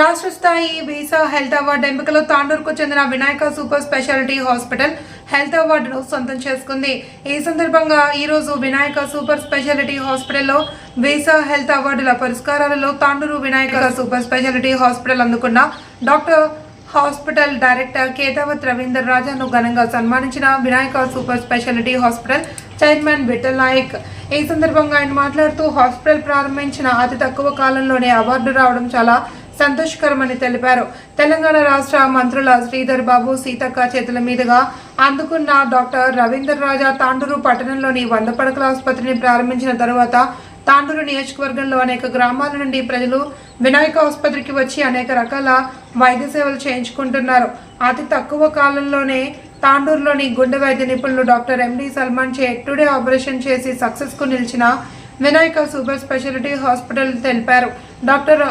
రాష్ట్ర స్థాయి visa health award ఎంపికలో తాండూరుకు చెందిన Vinayaka super specialty hospital health అవార్డును సొంతం చేసుకుంది. ఈ సందర్భంగా ఈ రోజు వినాయక సూపర్ స్పెషాలిటీ హాస్పిటల్లో వీసా హెల్త్ అవార్డుల పురస్కారాలలో Tandur Vinayaka super specialty hospital అందుకున్న doctor hospital director Ketavath Ravinder రాజాను ఘనంగా సన్మానించిన Vinayaka super specialty hospital chairman Vittal Naik. ఈ సందర్భంగా ఆయన మాట్లాడుతూ హాస్పిటల్ ప్రారంభించిన అతి తక్కువ కాలంలోనే అవార్డు రావడం చాలా సంతోషకరమని తెలిపారు. తెలంగాణ రాష్ట్ర మంత్రుల శ్రీధర్ బాబు సీతక్క చేతుల మీదుగా అందుకున్న డాక్టర్ రవీందర్ రాజా తాండూరు పట్టణంలోని వంద పడకల ఆసుపత్రిని ప్రారంభించిన తరువాత తాండూరు నియోజకవర్గంలో అనేక గ్రామాల నుండి ప్రజలు వినాయక ఆసుపత్రికి వచ్చి అనేక రకాల వైద్య సేవలు చేయించుకుంటున్నారు. అతి తక్కువ కాలంలోనే తాండూరులోని గుండె వైద్య నిపుణులు డాక్టర్ ఎండి సల్మాన్ చే టుడే ఆపరేషన్ చేసి సక్సెస్కు నిలిచిన వినాయక సూపర్ స్పెషాలిటీ హాస్పిటల్ తెలిపారు. Doctor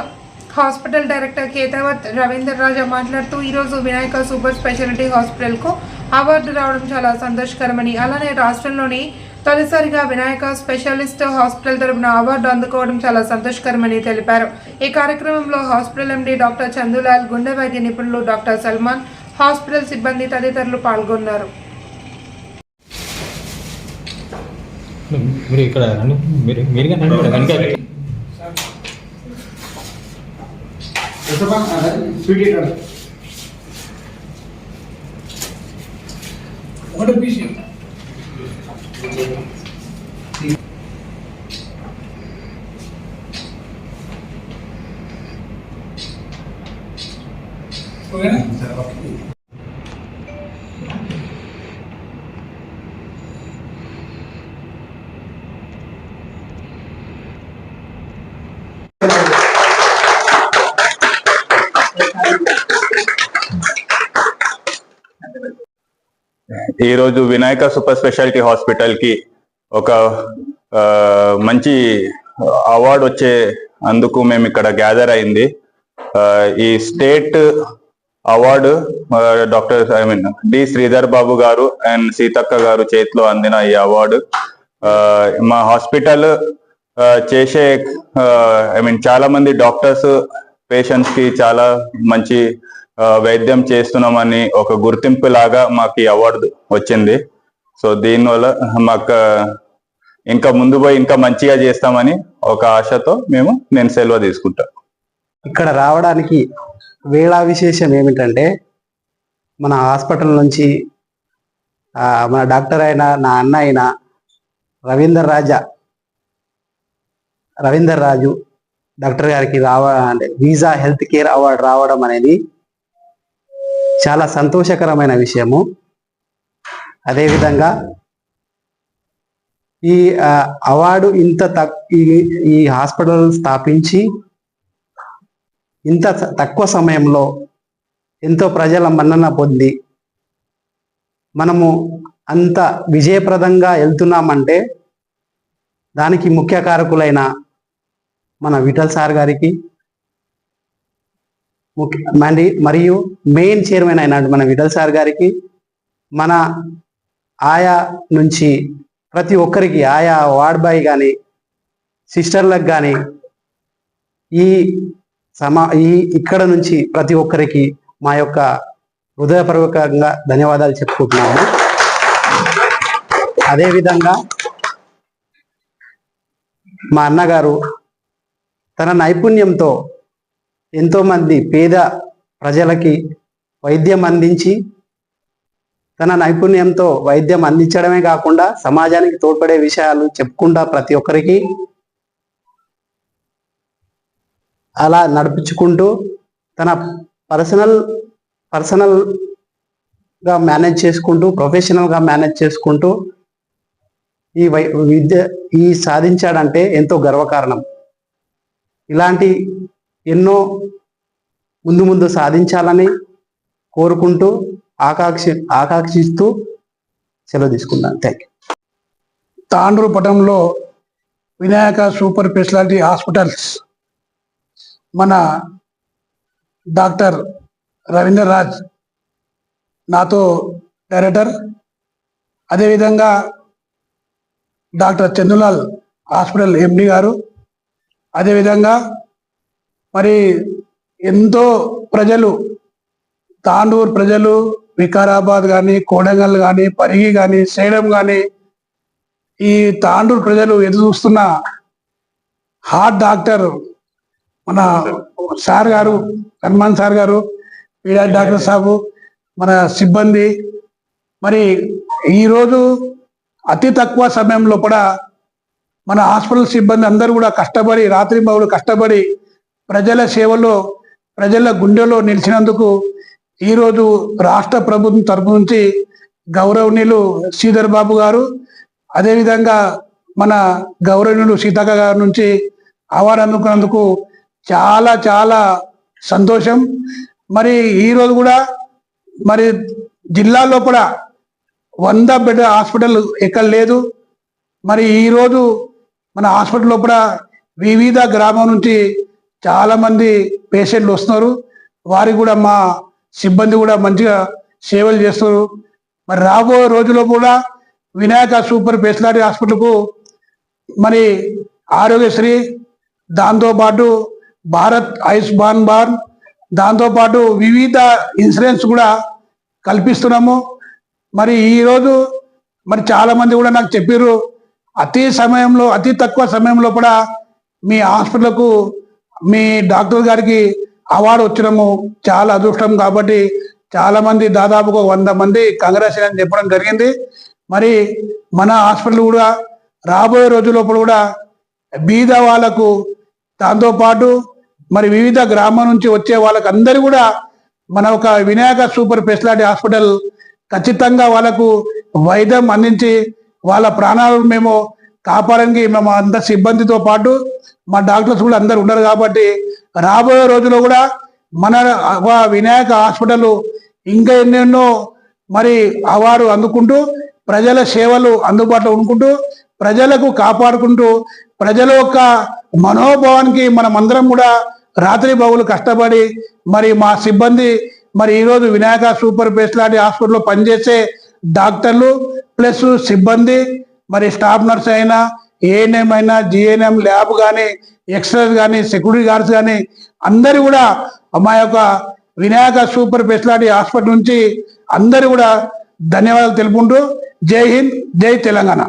hospital director Ketavath Ravinder Raja మాట్లాడుతూ ఈరోజు వినాయక సూపర్ స్పెషాలిటీ హాస్పిటల్కు అవార్డు రావడం చాలా సంతోషకరమని అలానే రాష్ట్రంలోని తొలిసారిగా వినాయక స్పెషలిస్ట్ హాస్పిటల్ తరపున అవార్డు అందుకోవడం చాలా సంతోషకరమని తెలిపారు. ఈ కార్యక్రమంలో హాస్పిటల్ ఎండి డాక్టర్ చందులాల్ గుండె వైద్య నిపుణులు డాక్టర్ సల్మాన్ హాస్పిటల్ సిబ్బంది తదితరులు పాల్గొన్నారు. మీరు ఇక్కడ మీరు మీరు Resopan and What a vision! Okay. okay. రోజు వినాయక సూపర్ స్పెషాలిటీ హాస్పిటల్కి ఒక మంచి అవార్డు వచ్చే అందుకు మేము ఇక్కడ గ్యాదర్ అయింది. ఈ state award doctor I mean D Sridhar Babu గారు అండ్ సీతక్క గారు చేతిలో అందిన ఈ అవార్డు. మా హాస్పిటల్ చేసే ఐ మీన్ చాలా మంది డాక్టర్స్ పేషెంట్స్కి చాలా మంచి వైద్యం చేస్తున్నామని ఒక గుర్తింపు లాగా మాకు అవార్డు వచ్చింది. సో దీనివల్ల మాకు ఇంకా ముందు పోయి ఇంకా మంచిగా చేస్తామని ఒక ఆశతో మేము నేను సెలవు తీసుకుంటా. ఇక్కడ రావడానికి వేళా విశేషం ఏమిటంటే మన హాస్పిటల్ నుంచి మన డాక్టర్ అయిన నా అన్న అయిన రవీందర్ రాజా రవీందర్ రాజు డాక్టర్ గారికి రావ అంటే వీసా హెల్త్ కేర్ అవార్డు రావడం అనేది చాలా సంతోషకరమైన విషయము. అదేవిధంగా ఈ అవార్డు ఇంత తక్ ఈ హాస్పిటల్ స్థాపించి ఇంత తక్కువ సమయంలో ఎంతో ప్రజల మన్నన పొంది మనము అంత విజయప్రదంగా వెళ్తున్నామంటే దానికి ముఖ్య కారకులైన మన విఠల్ సార్ గారికి మరి మరియు మెయిన్ చైర్మన్ అయిన మన విఠల్ సార్ గారికి మన ఆయా నుంచి ప్రతి ఒక్కరికి ఆయా వార్డ్ బాయ్ కానీ సిస్టర్లకు కానీ ఈ సమా ఈ ఇక్కడ నుంచి ప్రతి ఒక్కరికి మా యొక్క హృదయపూర్వకంగా ధన్యవాదాలు చెప్పుకుంటున్నాము. అదేవిధంగా మా అన్నగారు తన నైపుణ్యంతో ఎంతోమంది పేద ప్రజలకి వైద్యం అందించి తన నైపుణ్యంతో వైద్యం అందించడమే కాకుండా సమాజానికి తోడ్పడే విషయాలు చెప్పుకుంటా ప్రతి ఒక్కరికి. అలా నడిపించుకుంటూ తన పర్సనల్ పర్సనల్గా మేనేజ్ చేసుకుంటూ ప్రొఫెషనల్గా మేనేజ్ చేసుకుంటూ ఈ వై విద్య ఈ సాధించాడంటే ఎంతో గర్వకారణం. ఇలాంటి ఎన్నో ముందు ముందు సాధించాలని కోరుకుంటూ ఆకాంక్షి ఆకాంక్షిస్తూ సెలవు తీసుకున్నాను. థ్యాంక్ యూ తాండ్రు పటంలో వినాయక సూపర్ స్పెషాలిటీ హాస్పిటల్స్ మన డాక్టర్ రవీంద్ర రాజ్ నాతో డైరెక్టర్. అదేవిధంగా డాక్టర్ చందులాల్ హాస్పిటల్ ఎండి గారు. అదేవిధంగా మరి ఎంతో ప్రజలు తాండూరు ప్రజలు వికారాబాద్ కానీ కోడంగల్ కానీ పరిగి కానీ సేడం కానీ ఈ తాండూరు ప్రజలు ఎదురు చూస్తున్న హార్ట్ డాక్టర్ మన సార్ గారు హనుమాన్ సార్ గారు పీడా డాక్టర్ సాబు మన సిబ్బంది. మరి ఈరోజు అతి తక్కువ సమయంలో కూడా మన హాస్పిటల్ సిబ్బంది అందరూ కూడా కష్టపడి రాత్రి కష్టపడి ప్రజల సేవలో ప్రజల గుండెలో నిలిచినందుకు ఈరోజు రాష్ట్ర ప్రభుత్వం తరపు నుంచి గౌరవనీయులు శ్రీధర్ బాబు గారు అదేవిధంగా మన గౌరవనీయులు సీతక్క గారి నుంచి అవార్డు అందుకున్నందుకు చాలా చాలా సంతోషం. మరి ఈరోజు కూడా మరి జిల్లాలో కూడా వంద బెడ్ హాస్పిటల్ ఎక్కడ లేదు. మరి ఈరోజు మన హాస్పిటల్ లోపల వివిధ గ్రామం నుంచి చాలా మంది పేషెంట్లు వస్తున్నారు. వారికి కూడా మా సిబ్బంది కూడా మంచిగా సేవలు చేస్తున్నారు. మరి రాబోయే రోజుల్లో కూడా వినాయక సూపర్ స్పెషాలిటీ హాస్పిటల్కు మరి ఆరోగ్యశ్రీ దాంతోపాటు భారత్ ఆయుష్మాన్ భారత్ దాంతోపాటు వివిధ ఇన్సూరెన్స్ కూడా కల్పిస్తున్నాము. మరి ఈరోజు మరి చాలామంది కూడా నాకు చెప్పారు అతి సమయంలో అతి తక్కువ సమయంలో కూడా మీ హాస్పిటల్కు మీ డాక్టర్ గారికి అవార్డు వచ్చినము చాలా అదృష్టం కాబట్టి చాలా మంది దాదాపుగా వంద మంది కంగ్రెస్ అని చెప్పడం జరిగింది. మరి మన హాస్పిటల్ కూడా రాబోయే రోజులోపల కూడా బీద వాళ్ళకు దాంతోపాటు మరి వివిధ గ్రామం నుంచి వచ్చే వాళ్ళకు అందరూ కూడా మన ఒక వినాయక సూపర్ స్పెషాలిటీ హాస్పిటల్ ఖచ్చితంగా వాళ్ళకు వైద్యం అందించి వాళ్ళ ప్రాణాలను మేము కాపాడానికి మేము అంత సిబ్బందితో పాటు మా డాక్టర్స్ కూడా అందరు ఉన్నారు కాబట్టి రాబోయే రోజుల్లో కూడా మన వినాయక హాస్పిటల్ ఇంకా ఎన్నెన్నో మరి అవార్డు అందుకుంటూ ప్రజల సేవలు అందుబాటులో ఉండుకుంటూ ప్రజలకు కాపాడుకుంటూ ప్రజల యొక్క మనోభావానికి మనం అందరం కూడా రాత్రి బాగులు కష్టపడి మరి మా సిబ్బంది మరి ఈరోజు వినాయక సూపర్ స్పెషాలిటీ హాస్పిటల్లో పనిచేసే డాక్టర్లు ప్లస్ సిబ్బంది మరి స్టాఫ్ నర్స్ అయినా ఏఎన్ఎం అయినా జిఎన్ఎం ల్యాబ్ కానీ ఎక్స్రేస్ కానీ సెక్యూరిటీ గార్డ్స్ కానీ అందరూ కూడా మా యొక్క వినాయక సూపర్ స్పెషాలిటీ హాస్పిటల్ నుంచి అందరూ కూడా ధన్యవాదాలు తెలుపుకుంటూ జై హింద్ జై తెలంగాణ.